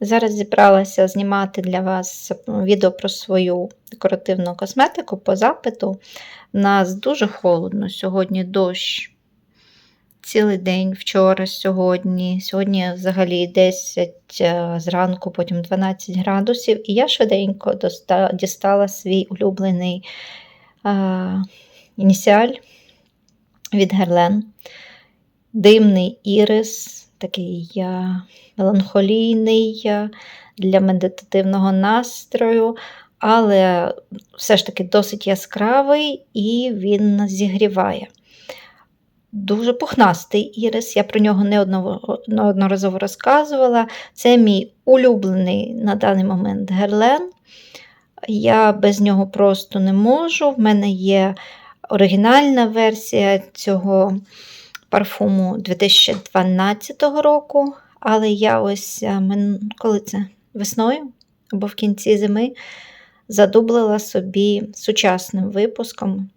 Зараз зібралася знімати для вас відео про свою декоративну косметику по запиту. У нас дуже холодно. Сьогодні дощ цілий день, вчора, сьогодні. Сьогодні взагалі 10 е, зранку, потім 12 градусів. І я швиденько дістала свій улюблений е, ініціаль від Герлен. Димний ірис, такий меланхолійний для медитативного настрою, але все ж таки досить яскравий і він зігріває. Дуже пухнастий ірис, я про нього неодноразово розказувала. Це мій улюблений на даний момент герлен. Я без нього просто не можу. В мене є оригінальна версія цього парфуму 2012 року, але я ось е, коли це весною або в кінці зими задублила собі сучасним випуском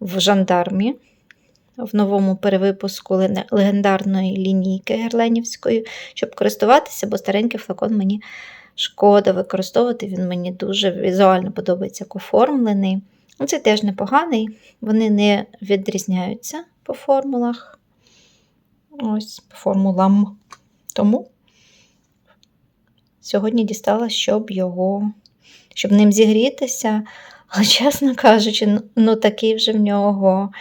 в жандармі. В новому перевипуску легендарної лінійки герленівської, щоб користуватися, бо старенький флакон мені шкода використовувати. Він мені дуже візуально подобається як оформлений. Ну, Це теж непоганий, вони не відрізняються по формулах. Ось, формулам. Тому сьогодні дістала, щоб його, щоб ним зігрітися. Але, чесно кажучи, ну- ну такий вже в нього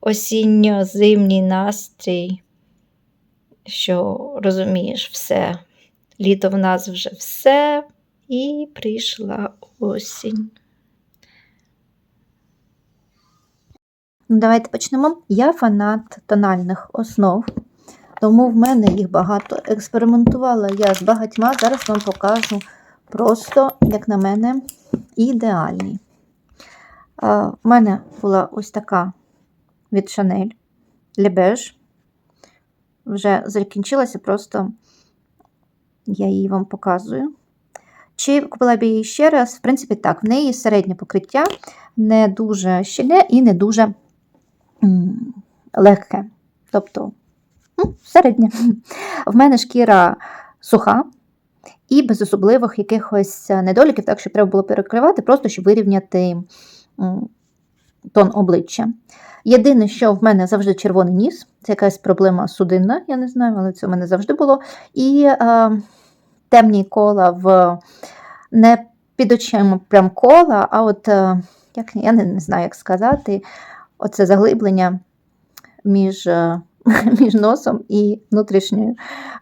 осінньо-зимній настрій, що розумієш все. Літо в нас вже все, і прийшла осінь. Ну, Давайте почнемо. Я фанат тональних основ, тому в мене їх багато. Експериментувала я з багатьма. Зараз вам покажу просто, як на мене, ідеальні. В мене була ось така від Chanel Лебеж. Вже закінчилася, просто я її вам показую. Чи купила б її ще раз? В принципі, так, в неї середнє покриття, не дуже щільне і не дуже легке. Тобто ну, середнє. В мене шкіра суха і без особливих якихось недоліків, так що треба було перекривати, просто щоб вирівняти тон обличчя. Єдине, що в мене завжди червоний ніс, це якась проблема судинна, я не знаю, але це в мене завжди було. І е, темні кола в не під очима прям кола, а от е, як я не, не знаю, як сказати, оце заглиблення між, е, між носом і внутрішньою,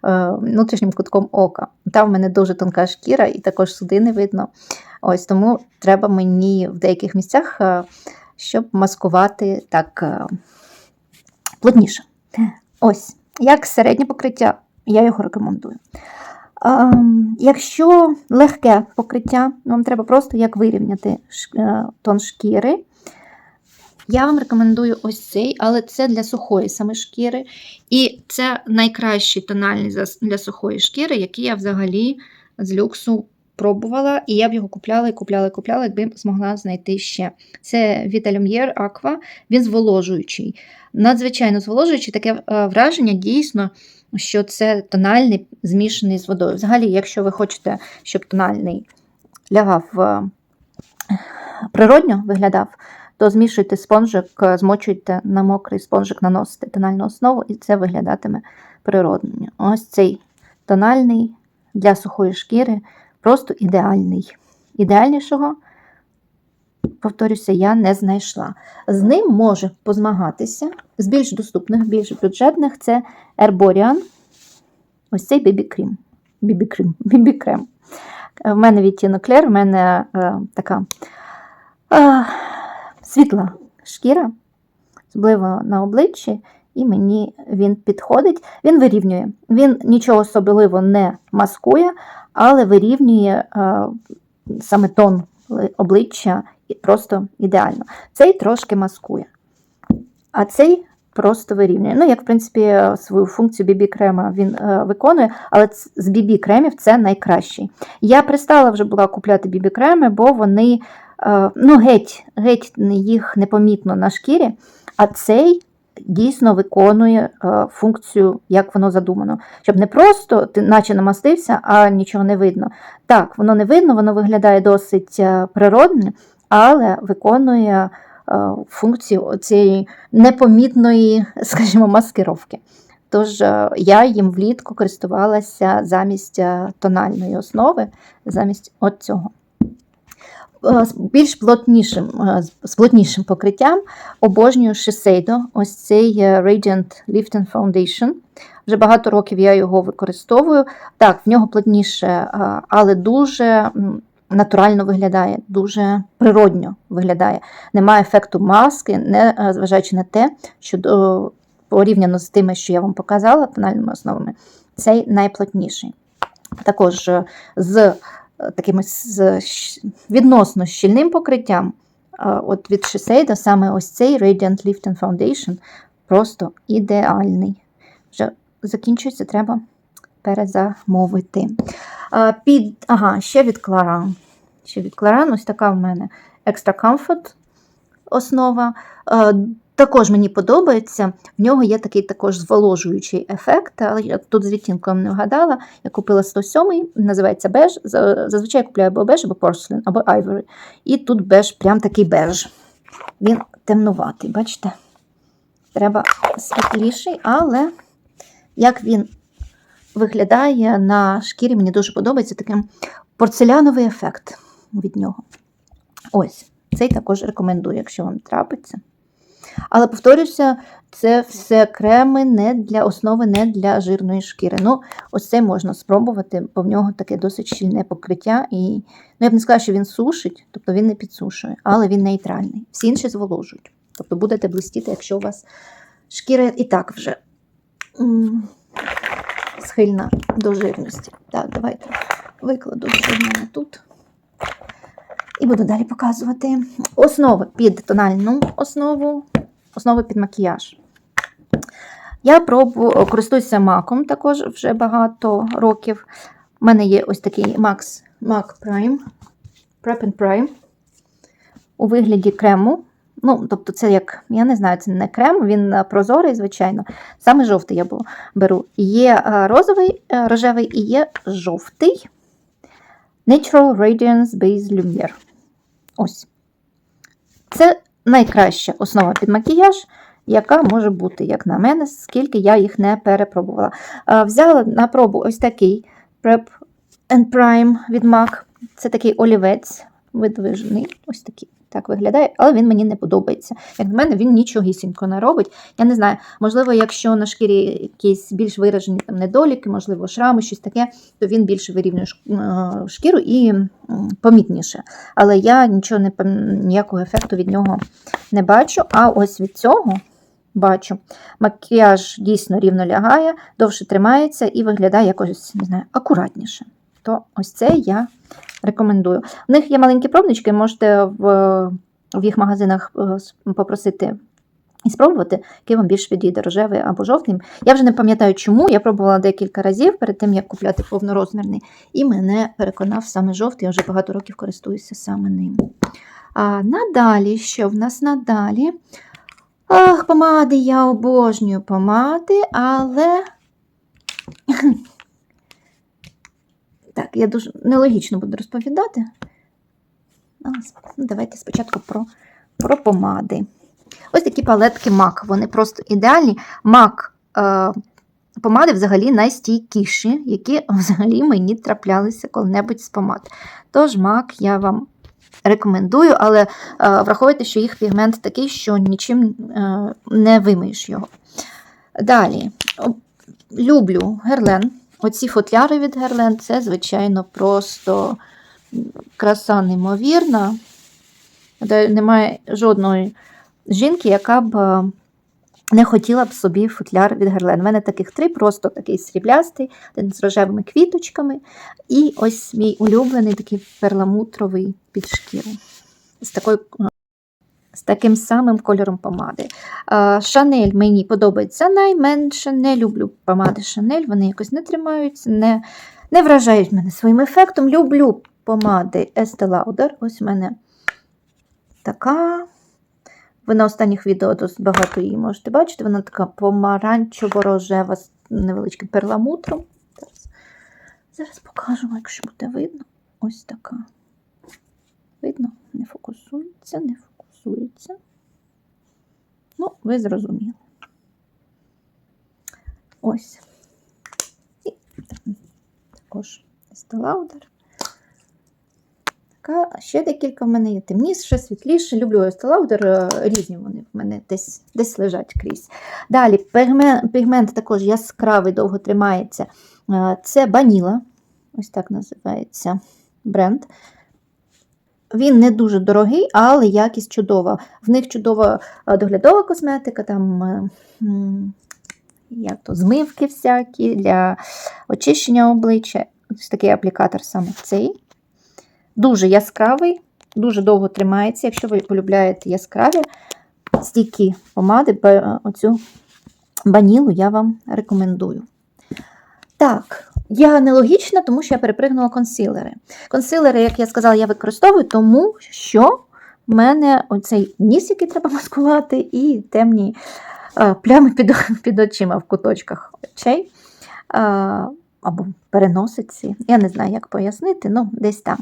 е, внутрішнім кутком ока. Там в мене дуже тонка шкіра, і також судини видно. Ось тому треба мені в деяких місцях, е, щоб маскувати так плотніше. Ось, як середнє покриття, я його рекомендую. Ем, Якщо легке покриття, вам треба просто як вирівняти тон шкіри. Я вам рекомендую ось цей, але це для сухої саме шкіри. І це найкращий тональний для сухої шкіри, який я взагалі з люксу пробувала. І я б його купляла і купляла і купляла, якби змогла знайти ще. Це від Lumiere Aqua, він зволожуючий. Надзвичайно зволожуючий, таке е, враження дійсно, що це тональний змішаний з водою. Взагалі, якщо ви хочете, щоб тональний лягав е, природньо виглядав, то змішуйте спонжик, е, змочуйте на мокрий спонжик, наносите тональну основу, і це виглядатиме природньо. Ось цей тональний для сухої шкіри просто ідеальний. Ідеальнішого, повторюся, я не знайшла. З ним може позмагатися з більш доступних, більш бюджетних це Herborian. Ось цей. BB-крем. BB-крем. В мене відтінок Клер, в мене е, така е, світла шкіра, особливо на обличчі, і мені він підходить. Він вирівнює. Він нічого особливо не маскує, але вирівнює е, саме тон обличчя і просто ідеально. Цей трошки маскує, а цей просто вирівнює. Ну, як, в принципі, свою функцію BB-крема він е, виконує, але з BB-кремів це найкращий. Я пристала вже була купляти BB-креми, бо вони ну, геть, геть їх непомітно на шкірі, а цей дійсно виконує е, функцію, як воно задумано. Щоб не просто ти наче намастився, а нічого не видно. Так, воно не видно, воно виглядає досить е, природне, але виконує е, функцію цієї непомітної, скажімо, маскировки. Тож е, я їм влітку користувалася замість е, тональної основи, замість от цього. Е, більш плотнішим, е, з- плотнішим покриттям обожнюю Shiseido, ось цей е, Radiant Lift and Foundation. Вже багато років я його використовую. Так, в нього плотніше, але дуже натурально виглядає, дуже природньо виглядає. Немає ефекту маски, не зважаючи на те, що порівняно з тими, що я вам показала, тональними основами, цей найплотніший. Також з таким відносно щільним покриттям, от від Shiseido, саме ось цей Radiant Lift Foundation просто ідеальний. Вже закінчується, треба перезамовити. Під, ага, ще від Claran. Ще від Claran, ось така в мене Extra Comfort основа. Також мені подобається. В нього є такий також зволожуючий ефект, але я тут з відтінком не вгадала. Я купила 107 називається беж. Зазвичай я купляю або беж, або порселін, або айвори. І тут беж, прям такий беж. Він темнуватий, бачите? Треба світліший, але як він виглядає на шкірі, мені дуже подобається такий порцеляновий ефект від нього. Ось, цей також рекомендую, якщо вам трапиться. Але повторюся, це все креми не для основи, не для жирної шкіри. Ну, ось цей можна спробувати, бо в нього таке досить щільне покриття. І ну, я б не сказала, що він сушить, тобто він не підсушує, але він нейтральний. Всі інші зволожують. Тобто будете блистіти, якщо у вас шкіра і так вже схильна до жирності. Так, давайте викладу це в мене тут. І буду далі показувати основи під тональну основу, основи під макіяж. Я пробую, користуюся маком також вже багато років. У мене є ось такий Max MAC Prime, Prep and Prime у вигляді крему. Ну, тобто, це як, я не знаю, це не крем, він е, прозорий, звичайно. Саме жовтий я беру. Є е, розовий, е, рожевий і є жовтий. Natural Radiance Base Lumiere. Ось. Це найкраща основа під макіяж, яка може бути, як на мене, скільки я їх не перепробувала. Е, Взяла на пробу ось такий Prep and Prime від MAC. Це такий олівець видвижений. Ось такий. Так виглядає, але він мені не подобається. Як на мене, він нічогісінько не робить. Я не знаю, можливо, якщо на шкірі якісь більш виражені там, недоліки, можливо, шрами, щось таке, то він більше вирівнює е, шкіру і помітніше. Але я нічого не ніякого ефекту від нього не бачу. А ось від цього бачу. Макіяж дійсно рівно лягає, довше тримається і виглядає якось не знаю, акуратніше. То ось це я рекомендую. У них є маленькі пробнички, можете в, в їх магазинах е, попросити. І спробувати, який вам більш підійде рожевий або жовтий. Я вже не пам'ятаю, чому. Я пробувала декілька разів перед тим, як купляти повнорозмірний, і мене переконав саме жовтий. Я вже багато років користуюся саме ним. А надалі, що в нас надалі? Ах, помади, я обожнюю помади, але. Так, я дуже нелогічно буду розповідати. Ну, Давайте спочатку про, про помади. Ось такі палетки MAC, вони просто ідеальні. MAC е, помади взагалі найстійкіші, які взагалі мені траплялися коли-небудь з помад. Тож MAC я вам рекомендую, але е, враховуйте, що їх пігмент такий, що нічим е, не вимиєш його. Далі, люблю герлен. Оці футляри від герлен це, звичайно, просто краса неймовірна. Немає жодної жінки, яка б е, не хотіла б собі футляр від герлен. У мене таких три, просто такий сріблястий, один з рожевими квіточками. І ось мій улюблений такий перламутровий під шкіру. З такою. Е, З таким самим кольором помади. Шанель мені подобається найменше. Не люблю помади Шанель, вони якось не тримаються, не, не вражають мене своїм ефектом. Люблю помади Estee Lauder. Ось у мене така. Ви на останніх відео досить багато її можете бачити. Вона така помаранчево-рожева з невеличким перламутром. Зараз, зараз покажу, якщо буде видно. Ось така. Видно? Не фокусується, не фокусується. Ну, ви зрозуміли. Ось. І також Estee Така, ще декілька в мене є темніше, світліше. Люблю Lauder, е, різні вони в мене десь, десь лежать крізь. Далі пігмент, пігмент також яскравий, довго тримається. Е, Це Баніла, ось так називається бренд. Він не дуже дорогий, але якість чудова. В них чудова е, доглядова косметика, там е, як то, змивки всякі для очищення обличчя. Ось такий аплікатор саме цей. Дуже яскравий, дуже довго тримається. Якщо ви полюбляєте яскраві стійкі помади, ба- оцю банілу я вам рекомендую. Так, я аналогічна, тому що я перепригнула консилери. Консилери, як я сказала, я використовую, тому що в мене оцей ніс, який треба маскувати, і темні е, плями під, під очима в куточках очей. Е, або переносиці. Я не знаю, як пояснити, ну, десь там.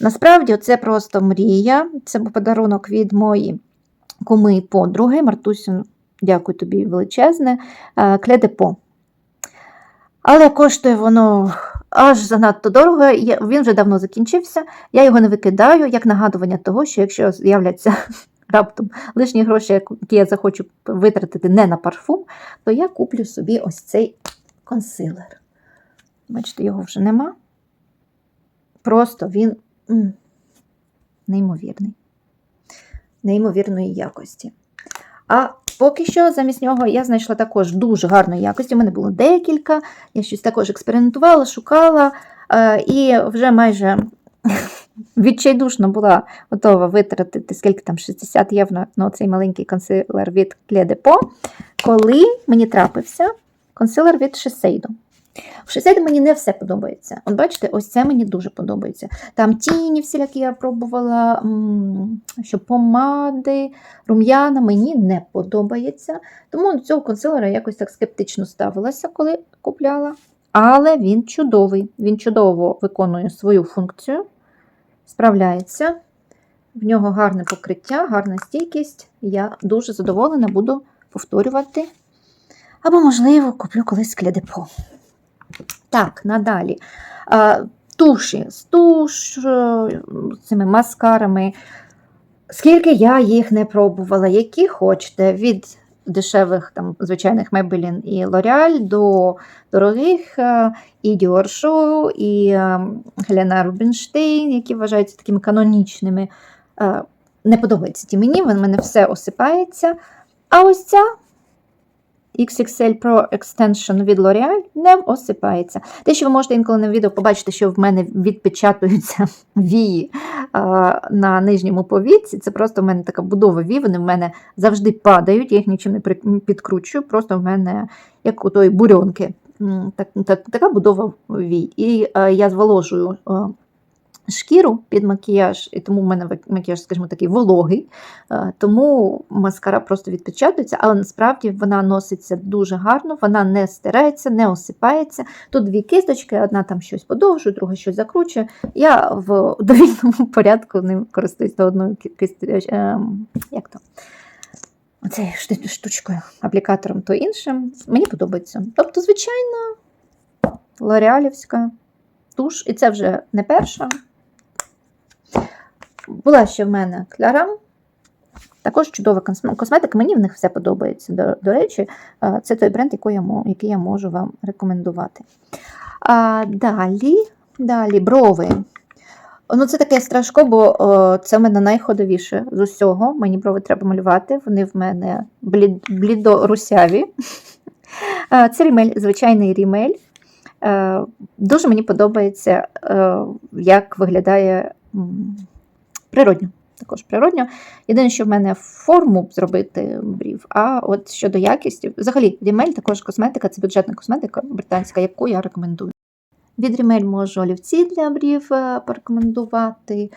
Насправді, це просто мрія. Це був подарунок від моєї куми і подруги. Мартусю, дякую тобі величезне. е, Кледепо. Але коштує воно аж занадто дорого. Він вже давно закінчився. Я його не викидаю як нагадування того, що якщо з'являться раптом лишні гроші, які я захочу витратити не на парфум, то я куплю собі ось цей консилер. Бачите, його вже нема. Просто він неймовірний. Неймовірної якості. А поки що замість нього я знайшла також дуже гарної якості. У мене було декілька. Я щось також експериментувала, шукала е, і вже майже відчайдушно була готова витратити скільки там 60 євро на цей маленький консилер від Кледепо, коли мені трапився консилер від Shiseido. В Шесейді мені не все подобається. От бачите, ось це мені дуже подобається. Там тіні всілякі я пробувала, що помади, рум'яна мені не подобається. Тому до цього консилера якось так скептично ставилася, коли купляла. Але він чудовий. Він чудово виконує свою функцію, справляється. В нього гарне покриття, гарна стійкість. Я дуже задоволена, буду повторювати. Або, можливо, куплю колись клядепо. Так, надалі. Туші з туш, е, цими маскарами. Скільки я їх не пробувала, які хочете, від дешевих там, звичайних Maybelline і L'Oreal до дорогих е, і Dior Show, і Helena Rubinstein, які вважаються такими канонічними. Е, Не подобаються ті мені, в мене все осипається. А ось ця XXL Pro Extension від L'Oreal не осипається. Те, що ви можете інколи на відео побачити, що в мене відпечатуються вії на нижньому повіці. Це просто в мене така будова вій, вони в мене завжди падають, я їх нічим не підкручую, просто в мене як у тої бурьонки. Так, так, така будова вій. І е, я зволожую е, шкіру під макіяж, і тому в мене макіяж, скажімо, такий вологий. Е, Тому маскара просто відпечатується, але насправді вона носиться дуже гарно, вона не стирається, не осипається. Тут дві кисточки, одна там щось подовжує, друга щось закручує. Я в довільному порядку ним користуюсь то одною ки- е, як то? Оцею штучкою, аплікатором, то іншим. Мені подобається. Тобто, звичайно, лореалівська туш, і це вже не перша. Була ще в мене Клярам. Також чудова косм- косметика. Мені в них все подобається. До, до речі, е, це той бренд, який я, який я можу вам рекомендувати. А, далі, далі брови. Ну, це таке страшко, бо о, це в мене найходовіше з усього. Мені брови треба малювати. Вони в мене блід, блідо-русяві. Е, Це рімель, звичайний рімель. Е, Дуже мені подобається, е, як виглядає природньо. Також природньо. Єдине, що в мене форму зробити брів, а от щодо якісті, взагалі, Рімель також косметика, це бюджетна косметика британська, яку я рекомендую. Від Рімель можу олівці для брів е, порекомендувати.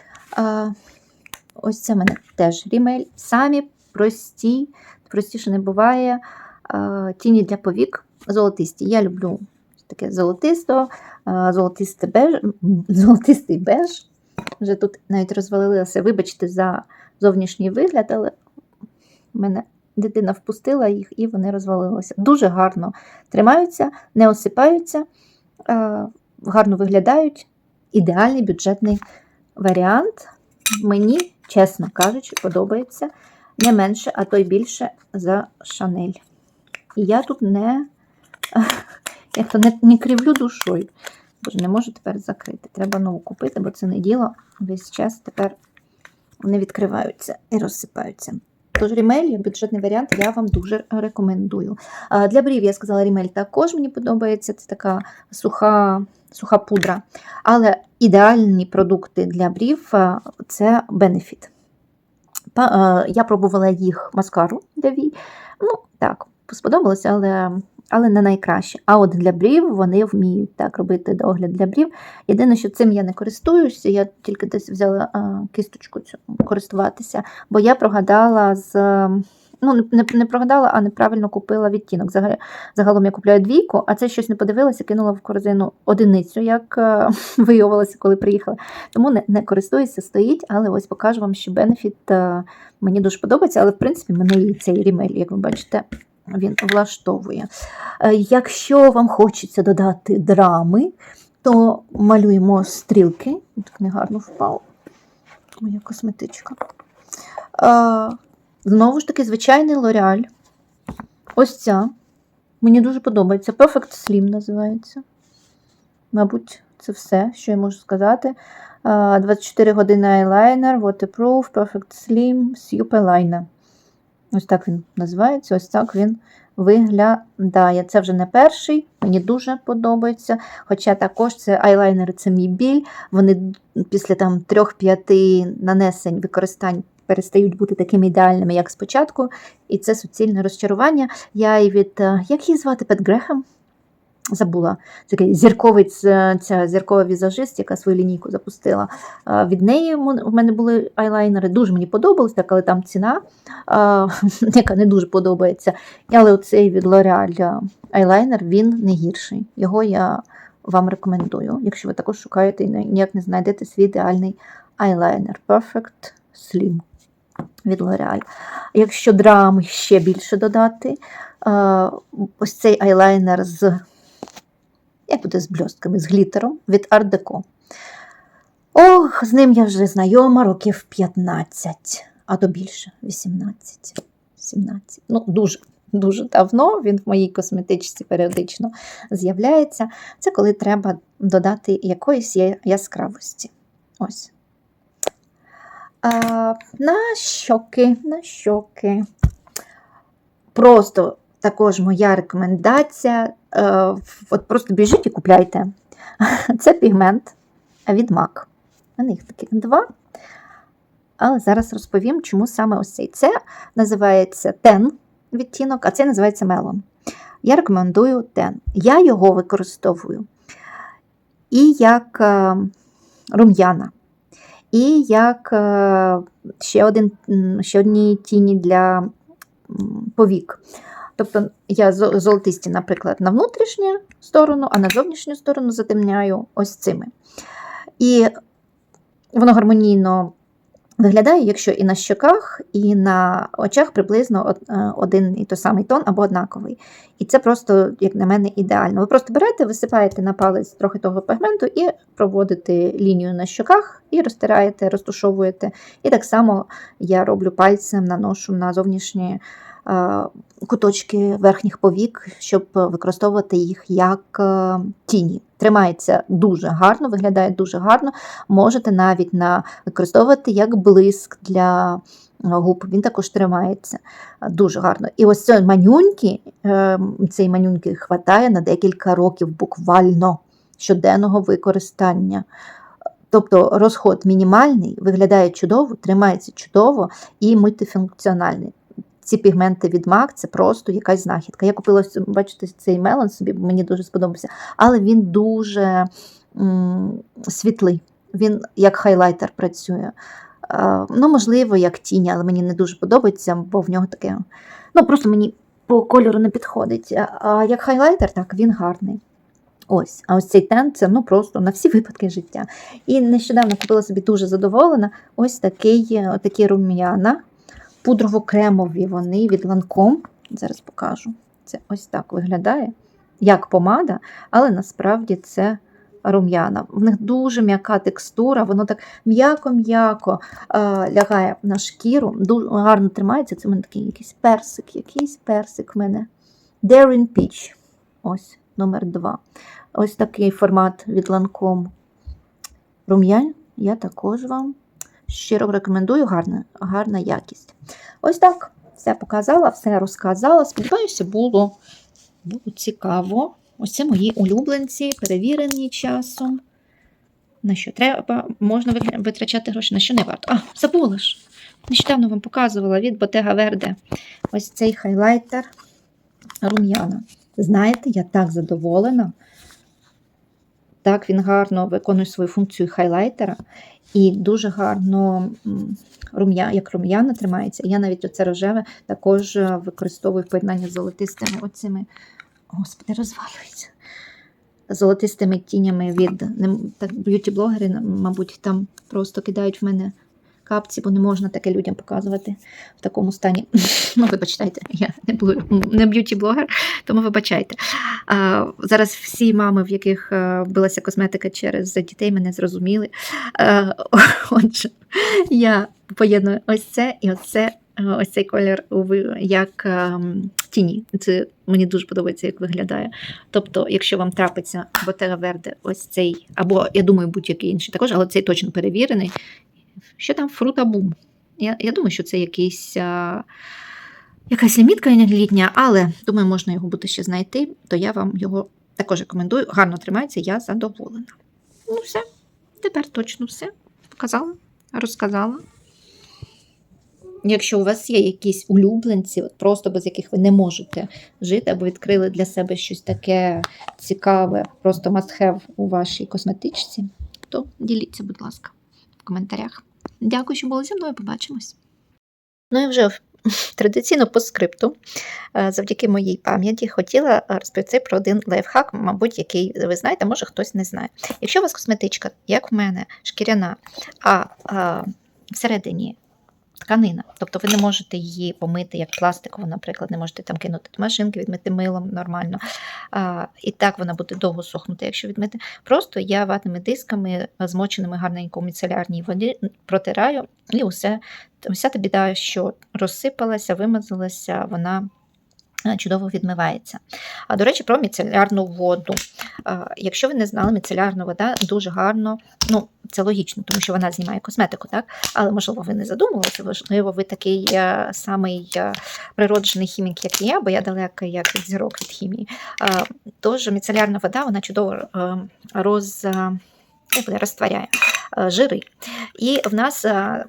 Ось це в мене теж Рімель. Самі прості, простіше не буває. Тіні для повік золотисті. Я люблю таке золотисто, е, золотистий беж, золотистий беж. Вже тут навіть розвалилося. Вибачте за зовнішній вигляд, але мене дитина впустила їх і вони розвалилися. Дуже гарно тримаються, не осипаються, е, гарно виглядають. Ідеальний бюджетний варіант. Мені, чесно кажучи, подобається не менше, а то й більше за Шанель. І я тут не, як то не, не кривлю душою. Боже, не можу тепер закрити. Треба нову купити, бо це не діло. Весь час тепер вони відкриваються і розсипаються. Тож Рімель, бюджетний варіант, я вам дуже рекомендую. Для брів я сказала, Рімель також мені подобається. Це така суха, суха пудра. Але ідеальні продукти для брів це Benefit. Я пробувала їх маскару для вій. Ну, так, сподобалося, але, але не найкраще. А от для брів вони вміють так робити догляд для брів. Єдине, що цим я не користуюся, я тільки десь взяла а, кисточку цю користуватися, бо я прогадала з. Ну, не, не, прогадала, а неправильно купила відтінок. Загалом, я купляю двійку, а це щось не подивилася, кинула в корзину одиницю, як е, виявилося, коли приїхала. Тому не, не користуюся, стоїть, але ось покажу вам, що бенефіт е, мені дуже подобається, але в принципі мене і цей рімель, як ви бачите, він влаштовує. Е, Якщо вам хочеться додати драми, то малюємо стрілки. Так негарно впав. Моя косметичка. Е, Знову ж таки, звичайний лореаль. Ось ця. Мені дуже подобається. Perfect Slim називається. Мабуть, це все, що я можу сказати. Е, 24 години айлайнер, waterproof, Perfect Slim, Super Liner. Ось так він називається, ось так він виглядає. Це вже не перший, мені дуже подобається. Хоча також це айлайнери це мій біль. Вони після там 3-5 нанесень використань перестають бути такими ідеальними, як спочатку. І це суцільне розчарування. Я і від. е, Як її звати Пет Грехем? Забула. Такий зірковий ця зіркова візажист, яка свою лінійку запустила. Від неї в мене були айлайнери, дуже мені подобалось, так, але там ціна, яка не дуже подобається. Але оцей від L'Oreal айлайнер він не гірший. Його я вам рекомендую, якщо ви також шукаєте і ніяк не знайдете свій ідеальний айлайнер. Perfect Slim від L'Oreal. Якщо драми ще більше додати, ось цей айлайнер з як буде з бльостками, з глітером від Deco. Ох, з ним я вже знайома років 15, а то більше 18, 17. Ну, дуже, дуже давно він в моїй косметичці періодично з'являється. Це коли треба додати якоїсь яскравості. Ось. А, на щоки, на щоки. Просто також моя рекомендація. Е, от просто біжіть і купляйте. Це пігмент від MAC. У їх таких два. Але зараз розповім, чому саме ось цей. Це називається Ten відтінок, а це називається Melon. Я рекомендую Ten. Я його використовую і як е, рум'яна, і як е, ще, один, ще одні тіні для повік. Тобто я зо- золотисті, наприклад, на внутрішню сторону, а на зовнішню сторону затемняю ось цими. І воно гармонійно виглядає, якщо і на щоках, і на очах приблизно е, один і той самий тон або однаковий. І це просто, як на мене, ідеально. Ви просто берете, висипаєте на палець трохи того пігменту і проводите лінію на щоках, і розтираєте, розтушовуєте. І так само я роблю пальцем, наношу на зовнішні куточки верхніх повік, щоб використовувати їх як е, тіні. Тримається дуже гарно, виглядає дуже гарно. Можете навіть на, використовувати як блиск для е, губ. Він також тримається е, дуже гарно. І ось цей манюньки, е, цей манюньки хватає на декілька років буквально щоденного використання. Тобто розход мінімальний, виглядає чудово, тримається чудово і мультифункціональний. Ці пігменти від MAC це просто якась знахідка. Я купила бачите, цей мелон собі, мені дуже сподобався, але він дуже м, світлий. Він як хайлайтер працює. Е, Ну, можливо, як тінь, але мені не дуже подобається, бо в нього таке. Ну, просто мені по кольору не підходить. А- А як хайлайтер, так, він гарний. Ось, а ось цей тент це ну просто на всі випадки життя. І нещодавно купила собі дуже задоволена ось такий, е, такі рум'яна, пудрово-кремові вони від Lancome. Зараз покажу. Це ось так виглядає, як помада, але насправді це рум'яна. В них дуже м'яка текстура, воно так м'яко-м'яко е, лягає на шкіру, дуже гарно тримається. Це в мене такий якийсь персик, якийсь персик в мене. Daring Peach. Ось номер 2. Ось такий формат від Lancome рум'янь. Я також вам щиро рекомендую, гарна, гарна якість. Ось так. Все показала, все розказала. Сподіваюся, було, було цікаво. Ось це мої улюбленці, перевірені часом. На що треба, можна витрачати гроші, на що не варто. А, забула ж. Нещодавно вам показувала від Bottega Verde. Ось цей хайлайтер рум'яна. Знаєте, я так задоволена. Так, він гарно виконує свою функцію хайлайтера і дуже гарно рум'я, як рум'яна тримається. Я навіть оце рожеве також е, використовую в поєднанні з золотистими оцими. Господи, розвалюється. Золотистими тінями від б'юті-блогери, мабуть, там просто кидають в мене капці, бо не можна таке людям показувати в такому стані. Ну, вибачайте, я не, б'юті-блогер, тому вибачайте. А, зараз всі мами, в яких е, билася косметика через дітей, мене зрозуміли. Е, Отже, я поєдную ось це і ось це. е, Ось цей колір як тіні. Це мені дуже подобається, як виглядає. Тобто, якщо вам трапиться Bottega Verde, ось цей, або я думаю, будь-який інший також, але цей точно перевірений. Що там фрутабум? Я, я думаю, що це якийсь. А, якась лімітка літня, але думаю, можна його буде ще знайти, то я вам його також рекомендую. Гарно тримається, я задоволена. Ну, все, тепер точно все. Показала, розказала. Якщо у вас є якісь улюбленці, от просто без яких ви не можете жити, або відкрили для себе щось таке цікаве, просто must have у вашій косметичці, то діліться, будь ласка, коментарях. Дякую, що були зі мною. Побачимось. Ну і вже традиційно по скрипту, е, завдяки моїй пам'яті, хотіла розповісти про один лайфхак, мабуть, який ви знаєте, може хтось не знає. Якщо у вас косметичка, як в мене, шкіряна, а, а всередині тканина, тобто ви не можете її помити як пластикову, наприклад, не можете там кинути до машинки, відмити милом нормально. А, і так вона буде довго сохнути, якщо відмити. Просто я ватними дисками, змоченими гарненько у міцелярній воді, протираю, і усе, вся та біда, що розсипалася, вимазалася, вона е, чудово відмивається. А до речі, про міцелярну воду. Якщо ви не знали, міцелярна вода дуже гарно, ну це логічно, тому що вона знімає косметику, так? Але можливо, ви не задумувалися, можливо, ви такий е, самий е, природжений хімік, як я, бо я далека як зірок від хімії. Тож міцелярна вода вона чудово е, роз, е, розтворяє е, жири. І в нас е,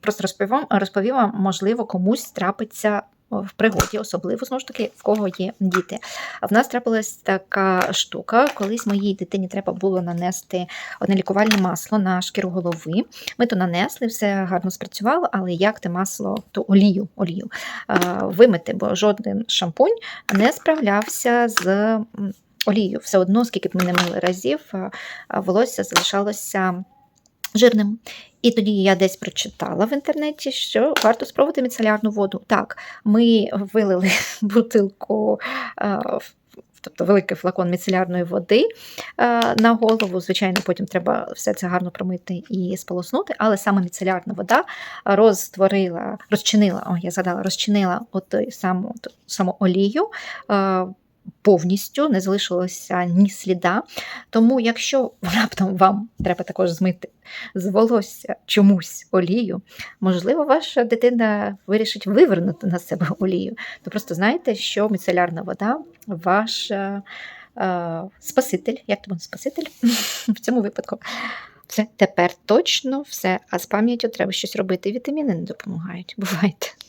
просто розповім, розповім можливо, комусь трапиться в пригоді, особливо знову ж таки, в кого є діти. А в нас трапилась така штука, колись моїй дитині треба було нанести одне лікувальне масло на шкіру голови. Ми то нанесли, все гарно спрацювало, але як те масло, то олію, олію вимити, бо жоден шампунь не справлявся з олією. Все одно, скільки б ми не мили разів, волосся залишалося жирним. І тоді я десь прочитала в інтернеті, що варто спробувати міцелярну воду. Так, ми вилили бутилку, е, тобто великий флакон міцелярної води е, на голову. Звичайно, потім треба все це гарно промити і сполоснути, але саме міцелярна вода розтворила, розчинила, о, я згадала, розчинила от саму, ту саму олію. Повністю не залишилося ні сліда. Тому, якщо раптом вам треба також змити з волосся чомусь олію, можливо, ваша дитина вирішить вивернути на себе олію, то просто знайте, що міцелярна вода ваш е, спаситель, як то спаситель в цьому випадку. Все тепер точно все. А з пам'яттю треба щось робити. Вітаміни не допомагають. Бувайте.